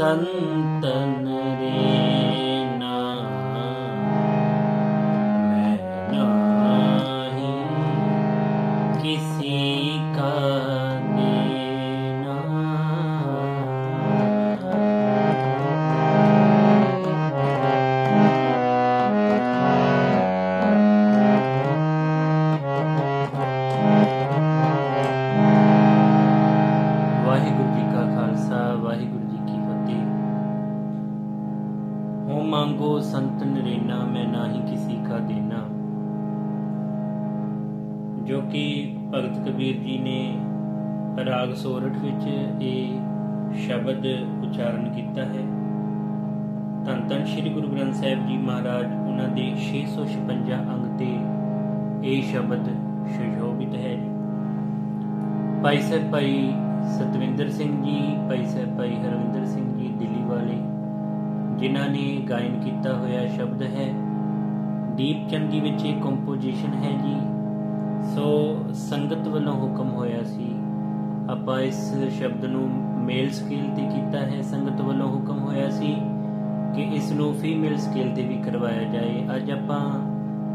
真的 ਮੰਗੋ ਸੰਤ ਨਰੇਨਾ, ਮੈਂ ਨਾਹੀ ਕਿਸੀ ਕਾ ਦੇਣਾ। ਜੋ ਕਿ ਭਗਤ ਕਬੀਰ ਜੀ ਨੇ ਰਾਗ ਸੋਰਠ ਵਿੱਚ ਇਹ ਸ਼ਬਦ ਉਚਾਰਨ ਕੀਤਾ ਹੈ। ਧੰਨ ਧੰਨ ਸ੍ਰੀ ਗੁਰੂ ਗ੍ਰੰਥ ਸਾਹਿਬ ਜੀ ਮਹਾਰਾਜ, ਉਹਨਾਂ ਦੇ 656 ਅੰਗ ਤੇ ਇਹ ਸ਼ਬਦ ਸੁਸ਼ੋਭਿਤ ਹੈ। ਭਾਈ ਸਾਹਿਬ ਭਾਈ ਸਤਵਿੰਦਰ ਸਿੰਘ ਜੀ, ਭਾਈ ਸਾਹਿਬ ਭਾਈ ਹਰਵਿੰਦਰ ਸਿੰਘ ਜੀ, ਦਿੱਲੀ ਵਾਲੇ ਜਿਨ੍ਹਾਂ ਨੇ ਗਾਇਨ ਕੀਤਾ ਹੋਇਆ ਸ਼ਬਦ ਹੈ। ਦੀਪ ਚੰਦ ਵਿੱਚ ਇਹ ਕੰਪੋਜੀਸ਼ਨ ਹੈ ਜੀ। ਸੋ ਸੰਗਤ ਵੱਲੋਂ ਹੁਕਮ ਹੋਇਆ ਸੀ, ਆਪਾਂ ਇਸ ਸ਼ਬਦ ਨੂੰ ਮੇਲ ਸਕੇਲ ਤੇ ਕੀਤਾ ਹੈ। ਸੰਗਤ ਵੱਲੋਂ ਹੁਕਮ ਹੋਇਆ ਸੀ ਕਿ ਇਸ ਨੂੰ ਫੀਮੇਲ ਸਕੇਲ ਤੇ ਵੀ ਕਰਵਾਇਆ ਜਾਏ। ਅੱਜ ਆਪਾਂ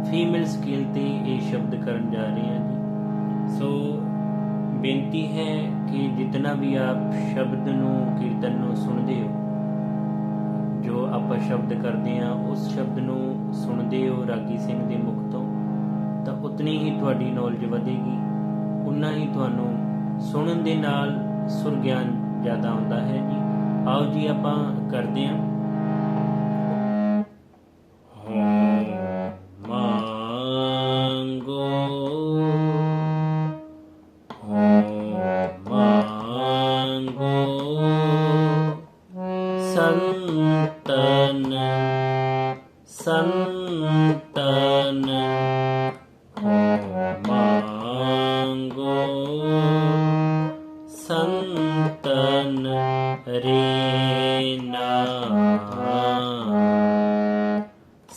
ਫੀਮੇਲ ਸਕੇਲ ਤੇ ਇਹ ਸ਼ਬਦ ਕਰਨ ਜਾ ਰਹੇ ਹਾਂ ਜੀ। ਸੋ ਬੇਨਤੀ ਹੈ ਕਿ ਜਿਤਨਾ ਵੀ ਆਪ ਸ਼ਬਦ ਨੂੰ ਕੀਰਤਨ ਨੂੰ ਸੁਣਦੇ ਹੋ ਆਪਾਂ ਸ਼ਬਦ ਕਰਦੇ ਆ ਉਸ ਸ਼ਬਦ ਨੂੰ ਸੁਣਦੇ ਹੋ ਰਾਗੀ ਸਿੰਘ ਦੇ ਮੁਖ ਤੋਂ, ਤਾਂ ਉਤਨੀ ਹੀ ਤੁਹਾਡੀ ਨੌਲੇਜ ਵਧੇਗੀ। ਉਨਾ ਹੀ ਤੁਹਾਨੂੰ ਸੁਣਨ ਦੇ ਨਾਲ ਸੁਰ ਗਿਆਨ ਜ਼ਿਆਦਾ ਆਉਂਦਾ ਹੈ ਜੀ। ਆਓ ਜੀ ਆਪਾਂ ਕਰਦੇ ਹਾਂ।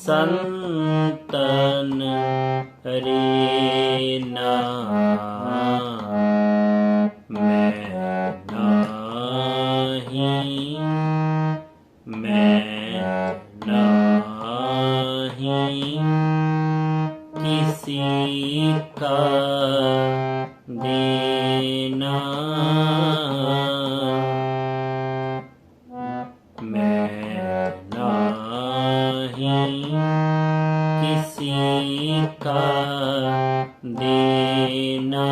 संतन रीना मैं नाही मैं ना ਕਿਸੀ ਦੇਨਾ। ਮੈਂ ਨਾਹੀ ਕਿਸੀ ਕਾ ਦੇਨਾ।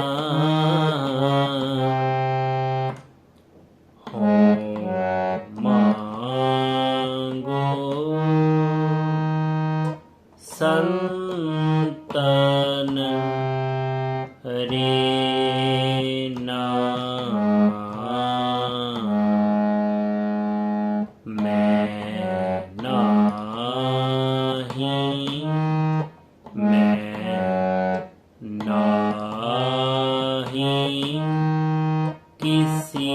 संतन हरे ना मैं नाही मैं नाही किसी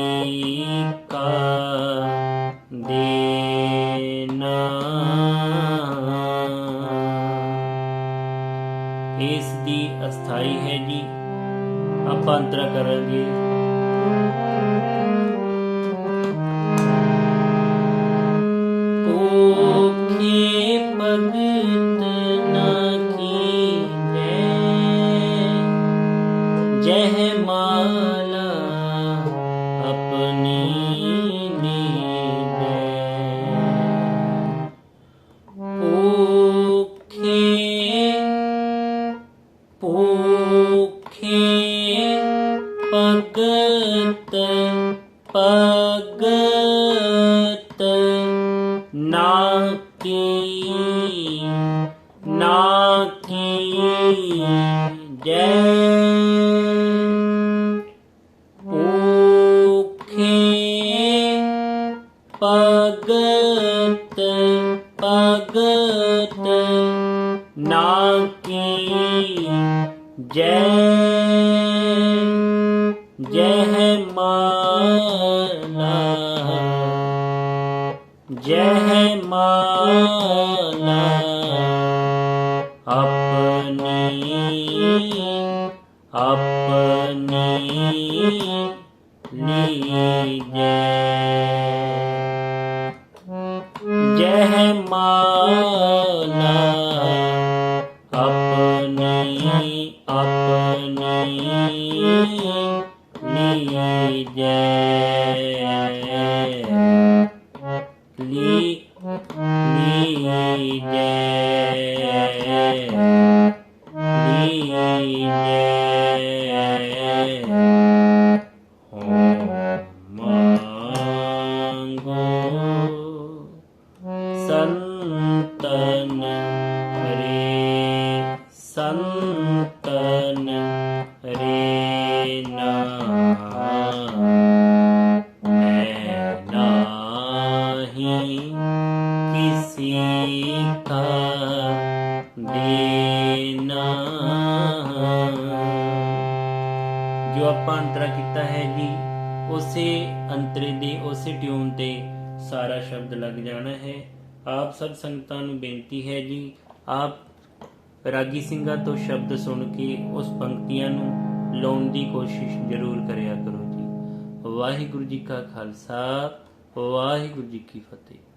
का दे ਅਸਥਾਈ ਹੈ ਜੀ ਆਪਾਂ ਅੰਤਰਾ ਕਰਾਂਗੇ ਭੂਖੇ ਭਗਤ ਨਾ ਕੀਜੈ ਜਹ ਮਾਲਾ ਕੀ ਨਾ ਜੈ ਭੂਖੇ ਭਗਤ ਭਗਤ ਨਾ ਕੀ ਜੈ ਜਹ ਮਾਲਾ ਜਹ ਮਾਲਾ ਆਪਣੀ ਆਪਣੀ 嗯 ਲੀਜੈ ਮਾਲਾ ਜੋ ਆਪਾਂ ਅੰਤਰਾ ਕੀਤਾ ਹੈ ਜੀ, ਉਸੇ ਅੰਤਰੇ ਦੇ, ਉਸੇ ਟਿਊਨ ਤੇ ਸਾਰਾ ਸ਼ਬਦ ਲੱਗ ਜਾਣਾ ਹੈ। ਆਪ ਸਭ ਸੰਗਤਾਂ ਨੂੰ ਬੇਨਤੀ ਹੈ ਜੀ, ਆਪ ਰਾਗੀ ਸਿੰਘਾਂ ਤੋਂ ਸ਼ਬਦ ਸੁਣ ਕੇ ਉਸ ਪੰਕਤੀਆਂ ਨੂੰ ਲਾਉਣ ਦੀ ਕੋਸ਼ਿਸ਼ ਜ਼ਰੂਰ ਕਰਿਆ ਕਰੋ ਜੀ। ਵਾਹਿਗੁਰੂ ਜੀ ਕਾ ਖਾਲਸਾ, ਵਾਹਿਗੁਰੂ ਜੀ ਕੀ ਫਤਿਹ।